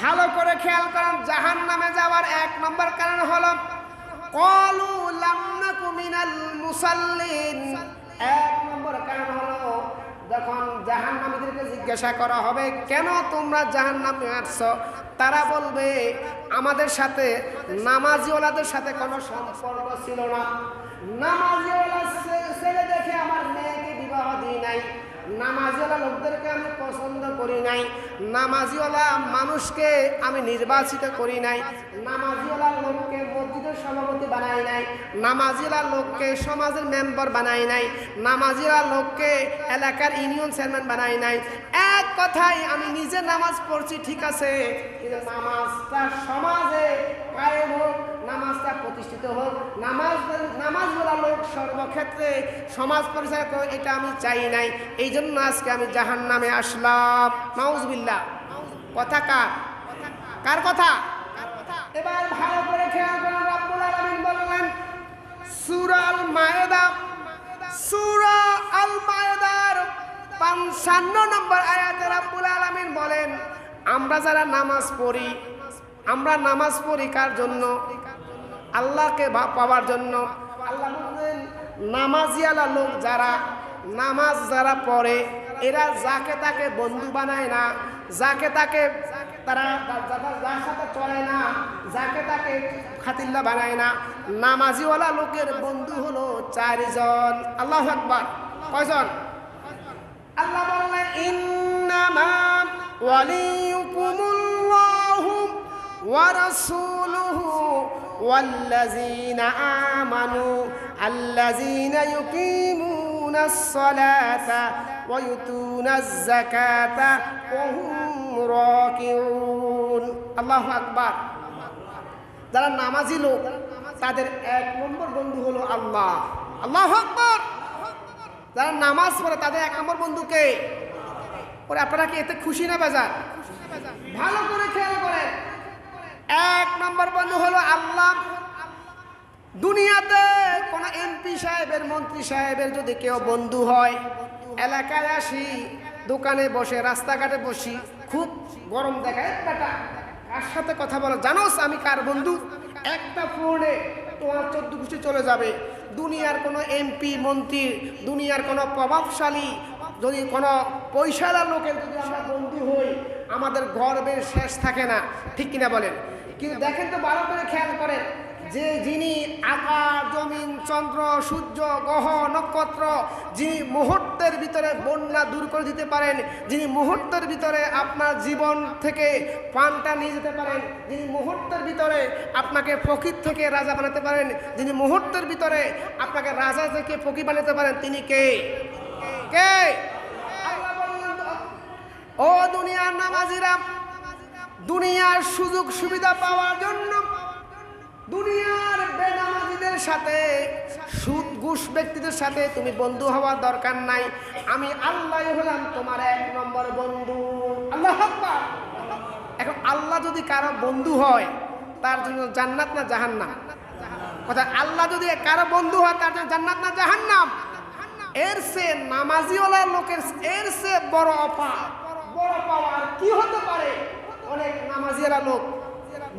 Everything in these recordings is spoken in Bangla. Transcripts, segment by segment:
ভালো করে খেয়াল করেন জাহান নামে যাওয়ার এক নম্বর কারণ এক নম্বর কারণ হলো জিজ্ঞাসা করা হবে, কেন তোমরা তারা বলবে, আমাদের সাথে নামাজিওয়ালাদের সাথে কোনো সম্পর্ক ছিল না। নামাজিওয়ালা ছেলে দেখে আমার মেয়েকে বিবাহ দিই নাই। নামাজিওয়ালা লোকদেরকে আমি পছন্দ করি নাই। নামাজিওয়ালা মানুষকে আমি নির্বাচিত করি নাই। নামাজিওয়ালা লোককে মসজিদের সভাপতি বানাই নাই। নামাজিওয়ালা লোককে সমাজের মেম্বার বানাই নাই। নামাজিওয়ালা লোককে এলাকার ইউনিয়ন চেয়ারম্যান বানাই নাই। কথাই আমি নিজে নামাজ পড়ছি, ঠিক আছে? কিন্তু নামাজটা সমাজে কায়েম হোক, নামাজটা প্রতিষ্ঠিত হোক, নামাজ নামাজ বলা লোক সর্বক্ষেত্রে সমাজ পরিচালক এটা আমি চাই নাই। এই জন্য আজকে আমি জাহান নামে আসলাম। নাউজবিল্লা কথা কার? কার কথা? এবার ভালো করে খেয়াল করেন, রব্বুল আলামিন বললেন, সূরা আল মায়েদা সূরা আল মায়েদার 55 নম্বর আয়াতে রব্বুল আলামিন বলেন, আমরা যারা নামাজ পড়ি, আমরা নামাজ পড়ি কার জন্য? আল্লাহকে পাওয়ার জন্য। আল্লাহ বললেন নামাজিয়ালা লোক যারা, নামাজ যারা পড়ে, এরা যাকে তাকে বন্ধু বানায় না, যাকে তাকে তারা যার সাথে চলে না, যাকে তাকে খাতিল্লা বানায় না। নামাজিওয়ালা লোকের বন্ধু হলো চারজন। আল্লাহ আকবার। কয়জন? আল্লাহ বললেন, ইন্নামা ওয়ালিয়ুকুমুল্লাহু ওয়া রাসূলুহু আল্লাযীনা ইউকিমুনাস সালাতা ওয়া ইউতুনাজ যাকাতা ওয়া হুম রাকিউন। আল্লাহু আকবার। যারা নামাজি লোক, তাদের এক নম্বর বন্ধু হলো আল্লাহ। আল্লাহ আকবার। যারা নামাজ পড়ে তাদের এক নম্বর বন্ধুকে ওরে আপনারা কি এতে খুশি না বাজার? ভালো করে খেয়াল করেন। এক নম্বর বন্ধু হলো আল্লাহ। দুনিয়াতে কোনো এমপি সাহেবের, মন্ত্রী সাহেবের যদি কেউ বন্ধু হয়, এলাকায় আসি, দোকানে বসে, রাস্তাঘাটে বসি, খুব গরম দেখায় কার সাথে কথা বলো? জানোস আমি কার বন্ধু? একটা ফোনে তোমার চোদ্দ খুশি চলে যাবে। দুনিয়ার কোনো এমপি মন্ত্রী, দুনিয়ার কোনো প্রভাবশালী, যদি কোনো পয়সাদার লোকের যদি আমরা বন্দী হই, আমাদের গর্বের শেষ থাকে না। ঠিক কিনা বলেন? কিন্তু দেখেন তো বারো করে খেয়াল করেন যে যিনি আকাশ জমিন, চন্দ্র, সূর্য, গ্রহ, নক্ষত্র, যিনি মুহূর্তের ভিতরে বন্যা দূর করে দিতে পারেন, যিনি মুহূর্তের ভিতরে আপনার জীবন থেকে প্রাণটা নিয়ে যেতে পারেন, যিনি মুহূর্তের ভিতরে আপনাকে ফকির থেকে রাজা বানাতে পারেন, যিনি মুহূর্তের ভিতরে আপনাকে রাজা থেকে ফকির বানাতে পারেন, তিনি কে? কে? ও দুনিয়ার নামাজিরা, দুনিয়ার সুযোগ সুবিধা পাওয়ার জন্য দুনিয়ার বেনামাজিদের সাথে সুদ ঘুষ ব্যক্তিদের সাথে তুমি বন্ধু হওয়ার দরকার নাই। আমি আল্লাহ হলাম তোমার এক নম্বর বন্ধু। আল্লাহ এখন আল্লাহ যদি কারও বন্ধু হয়, তার জন্য জান্নাত না জাহান্নাম? কথা, আল্লাহ যদি কারও বন্ধু হয়, তার জন্য জান্নাত না জাহান্নাম? এর সে নামাজিওয়ালা লোকের, এর সে বড় অপা বড় পাওয়ার কি হতে পারে? অনেক নামাজিওয়ালা লোক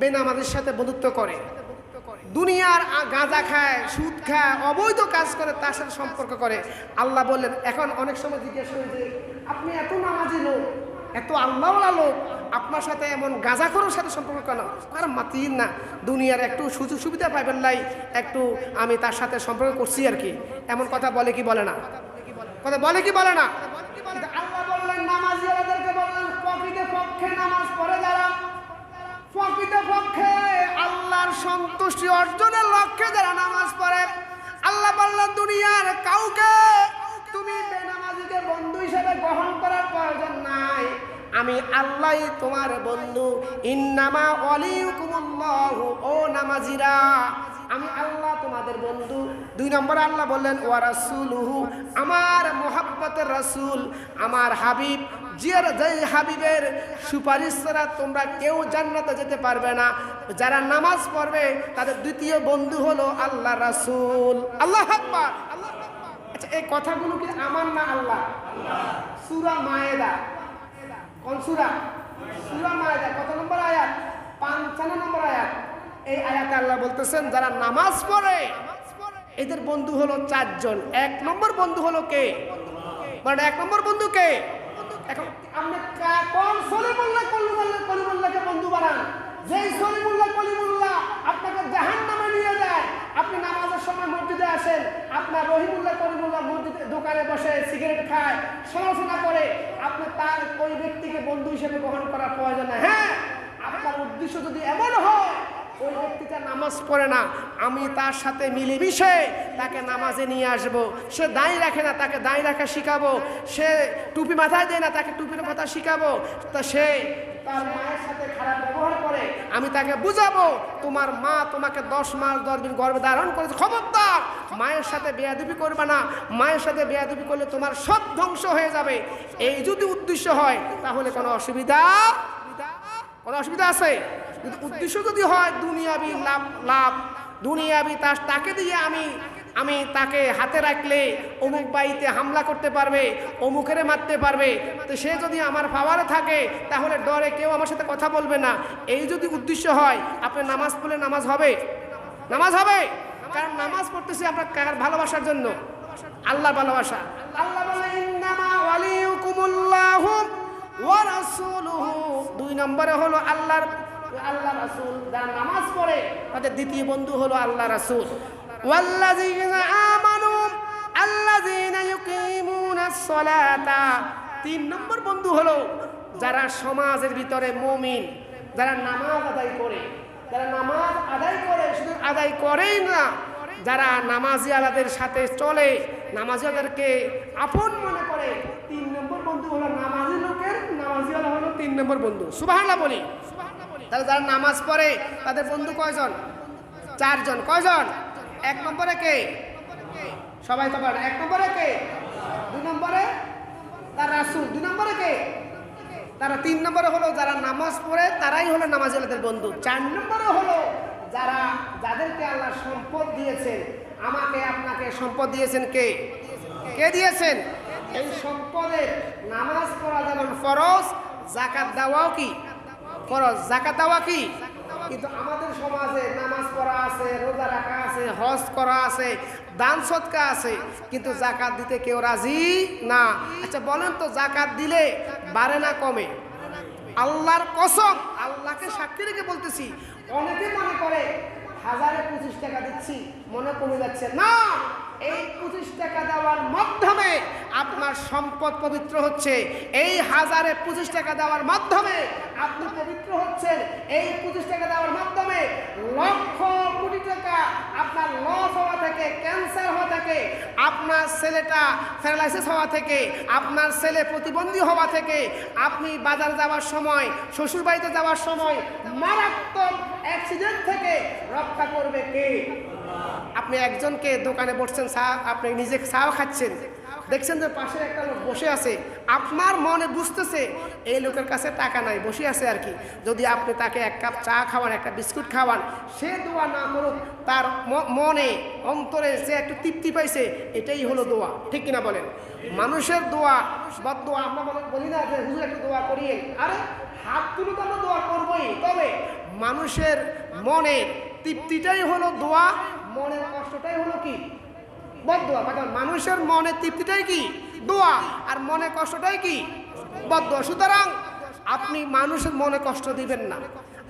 বেনামাজির সাথে বন্ধুত্ব করে। দুনিয়ার গাঁজা খায়, সুদ খায়, অবৈধ কাজ করে তার সাথে সম্পর্ক করে। আল্লাহ বললেন, এখন অনেক সময় জিজ্ঞেস করি যে, আপনি এত নামাজি লোক, এত আল্লাহওয়ালা লোক, আপনার সাথে এমন গাঁজাখোরের সাথে সম্পর্ক কেন? আর মাতিন না, দুনিয়ার একটু সুযোগ সুবিধা পাইবেন নাই একটু আমি তার সাথে সম্পর্ক করছি আর কি। এমন কথা বলে কি বলে না? কথা বলে কি বলে না? আল্লাহ বললেন প্রকৃত পক্ষে নামাজ পড়ে যারা পক্ষে সন্তুষ্টি অর্জনের লক্ষ্যে যারা নামাজ পড়ে, আল্লাহ বললেন, দুনিয়ার কাউকে তুমি বেনামাজিকে বন্ধু হিসেবে গ্রহণ করার প্রয়োজন নাই। আমি আল্লাহ তোমার বন্ধু। ইন্নামা অলিউকুমুল্লাহ ও নামাজিরা, আমি আল্লাহ তোমাদের বন্ধু। দুই নম্বর আল্লাহ বললেন, ওয়া রাসূলুহু, আমার মোহাব্বতের রাসূল, আমার হাবিব জিয়ার যেই হাবিবের সুপারিশ ছাড়া তোমরা কেউ জান্নাতে যেতে পারবে না। যারা নামাজ পড়বে, তাদের দ্বিতীয় বন্ধু হলো আল্লাহ রাসূল। আল্লাহ আকবার আচ্ছা এই কথাগুলো কি আমার না আল্লাহ? সূরা মায়েদা। কোন সূরা? সূরা মায়দা। কত নম্বর আয়াত? পঞ্চান্ন নম্বর আয়াত। এই আয়াতে আল্লাহ বলতেছেন, যারা নামাজ পড়ে, এদের বন্ধু হলো চারজন। এক নম্বর বন্ধু হলো কে? মানে এক নম্বর বন্ধু কে? এখন আপনি কোন সলিমুল্লাহ, কলিমুল্লাহ, কলিমুল্লাহকে বন্ধু বানান। যেই সলিমুল্লাহ, কলিমুল্লাহ আপনাকে জাহান নামে নিয়ে যায়। আপনি নামাজের সময় মসজিদে আসেন, আপনার রহিমুল্লাহ, কলিমুল্লাহ মসজিদে দোকানে বসে সিগারেট খায়, সমালোচনা করে, আপনি তার ওই ব্যক্তিকে বন্ধু হিসেবে গ্রহণ করার প্রয়োজন হ্যাঁ আপনার উদ্দেশ্য যদি এমন হয় ওই ব্যক্তিটা নামাজ পড়ে না, আমি তার সাথে মিলেমিশে তাকে নামাজে নিয়ে আসব। সে দাঁড়িয়ে রাখে না, তাকে দাঁড়িয়ে রাখা শিখাবো। সে টুপি মাথায় দেয় না, তাকে টুপির কথা শিখাবো। তা সে তার মায়ের সাথে খারাপ ব্যবহার করে, আমি তাকে বুঝাবো, তোমার মা তোমাকে দশ মাস দশ দিন গর্ভে ধারণ করেছে। খবরদার, মায়ের সাথে বেয়াদুবি করবে না। মায়ের সাথে বেয়াদুবি করলে তোমার সব ধ্বংস হয়ে যাবে। এই যদি উদ্দেশ্য হয়, তাহলে কোনো অসুবিধা কোনো অসুবিধা আছে? কিন্তু উদ্দেশ্য যদি হয়, দুনিয়াবি লাভ লাভ, দুনিয়াবি তার তাকে দিয়ে আমি আমি তাকে হাতে রাখলে অমুক বাড়িতে হামলা করতে পারবে, অমুকেরে মারতে পারবে। তো সে যদি আমার পাওয়ারে থাকে, তাহলে ডরে কেউ আমার সাথে কথা বলবে না। এই যদি উদ্দেশ্য হয়, আপনি নামাজ পড়লে নামাজ হবে? নামাজ হবে? কারণ নামাজ পড়তেছি আপনার কার ভালোবাসার জন্য? আল্লাহ ভালোবাসা। আল্লাহ দুই নম্বরে হলো আল্লাহর আল্লাহ রাসূল যারা নামাজ পড়ে, তাদের দ্বিতীয় বন্ধু হলো আল্লাহ রাসূল। তিন নম্বর বন্ধু হলো যারা সমাজের ভিতরে মুমিন, যারা নামাজ আদায় করে। যারা নামাজ আদায় করে, শুধু আদায় করেই না, যারা নামাজি আলাদের সাথে চলে, নামাজিয়াদেরকে আপন মনে করে। তিন নম্বর বন্ধু হলো নামাজি লোকের, নামাজিওয়ালা হলো তিন নম্বর বন্ধু। সুবাহান্লা বলি। তাহলে যারা নামাজ পড়ে, তাদের বন্ধু কয়জন? চারজন। কয়জন? এক নম্বরে কে? সবাই তো পারে এক নম্বরে কে? দুই নম্বরে? তার রাসুল। দুই নম্বরে কে? তারা তিন নম্বরে হলো যারা নামাজ পড়ে, তারাই হলো নামাজ নামাজিয়ালাদের বন্ধু। চার নম্বরে হলো যারা, যাদেরকে আল্লাহ সম্পদ দিয়েছেন, আমাকে আপনাকে সম্পদ দিয়েছেন কে? কে দিয়েছেন? এই সম্পদের নামাজ পড়া যেমন ফরজ জাকাত দেওয়াও কি? ফরজ জাকাত দেওয়া কি? কিন্তু আমাদের সমাজে নামাজ পড়া আছে, রোজা রাখা আছে, হজ করা আছে, দান সৎকা আছে, কিন্তু জাকাত দিতে কেউ রাজি না। আচ্ছা বলেন তো জাকাত দিলে বাড়ে না কমে? আল্লাহর কসম, আল্লাহকে সাক্ষী রেখে বলতেছি, অনেকে মনে করে হাজারে পঁচিশ টাকা দিচ্ছি, মনে কমে যাচ্ছে। না! এই পঁচিশ টাকা দেওয়ার মাধ্যমে আপনার সম্পদ পবিত্র হচ্ছে। এই হাজারে পঁচিশ টাকা দেওয়ার মাধ্যমে আপনি পবিত্র হচ্ছেন। এই পঁচিশ টাকা দেওয়ার মাধ্যমে লক্ষ কোটি টাকা আপনার লস হওয়া থেকে ক্যান্সার হওয়া থেকে, আপনার ছেলেটা প্যারালাইসিস হওয়া থেকে, আপনার ছেলে প্রতিবন্ধী হওয়া থেকে, আপনি বাজার যাওয়ার সময়, শ্বশুরবাড়িতে যাওয়ার সময় মারাত্মক অ্যাক্সিডেন্ট থেকে রক্ষা করবে কে? আপনি একজনকে দোকানে বসছেন, চা, আপনি নিজে চাও খাচ্ছেন। দেখছেন যে পাশে একটা লোক বসে আছে। আপনার মনে বুঝতেছে, এই লোকের কাছে টাকা নাই, বসে আছে আর কি। যদি আপনি তাকে এক কাপ চা খাওয়ান, একটা বিস্কুট খাওয়ান, সে দোয়া না করুক, তার মনে, অন্তরে সে একটু তৃপ্তি পাইছে, এটাই হলো দোয়া। ঠিক কিনা বলেন? মানুষের দোয়া, বদ দোয়া আমরা বলি না যে, হুজুর একটু দোয়া করিয়ে আরে হাত তুলে তো আমরা দোয়া করবোই। তবে মানুষের মনের তৃপ্তিটাই হলো দোয়া, মনের কষ্টটাই হলো কি? মানে মানুষের মনে তৃপ্তিটাই কি? দোয়া। আর মনে কষ্টটাই কি? বদোয়া সুতরাং আপনি মানুষের মনে কষ্ট দিবেন না।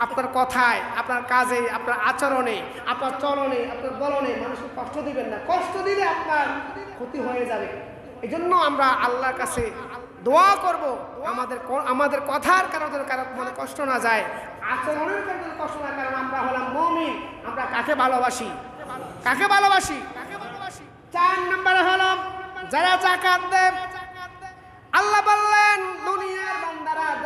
আপনার কথায়, আপনার কাজে, আপনার আচরণে, আপনার চলনে, আপনার বলনে মানুষের কষ্ট দিবেন না। কষ্ট দিলে আপনার ক্ষতি হয়ে যাবে। এই আমরা আল্লাহর কাছে দোয়া করব। আমাদের আমাদের কথার কারণে কারও মনে কষ্ট না যায়, আচরণের কারণে কষ্ট না কারণ আমরা হলাম মমিন, আমরা কাকে ভালোবাসি? কাকে ভালোবাসি? চার নম্বরে হলাম, যারা জাকাত দেব আল্লাহ বললেন, দুনিয়ার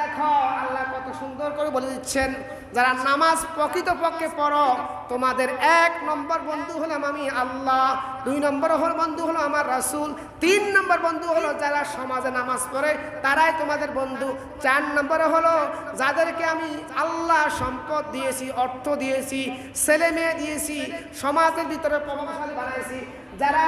দেখো, আল্লাহ কত সুন্দর করে বলে দিচ্ছেন, যারা নামাজ প্রকৃতপক্ষে পড়ো, তোমাদের এক নম্বর বন্ধু হলাম আমি আল্লাহ, দুই নম্বর হল বন্ধু হলো আমার রাসূল, তিন নম্বর বন্ধু হলো যারা সমাজে নামাজ পড়ে, তারাই তোমাদের বন্ধু, চার নম্বরে হলো যাদেরকে আমি আল্লাহ সম্পদ দিয়েছি, অর্থ দিয়েছি, ছেলে মেয়ে দিয়েছি, সমাজের ভিতরে প্রভাবশালী বানাইছি, যারা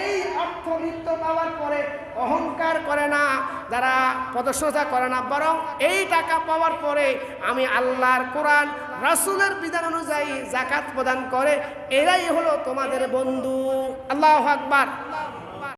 এই অর্থ নৃত্য পাওয়ার পরে অহংকার করে না, যারা প্রদর্শনতা করে না, বরং এই টাকা পাওয়ার পরে আমি আল্লাহর কোরআন, রাসুলের বিধান অনুযায়ী জাকাত প্রদান করে, এরাই হলো তোমাদের বন্ধু। আল্লাহ আকবার।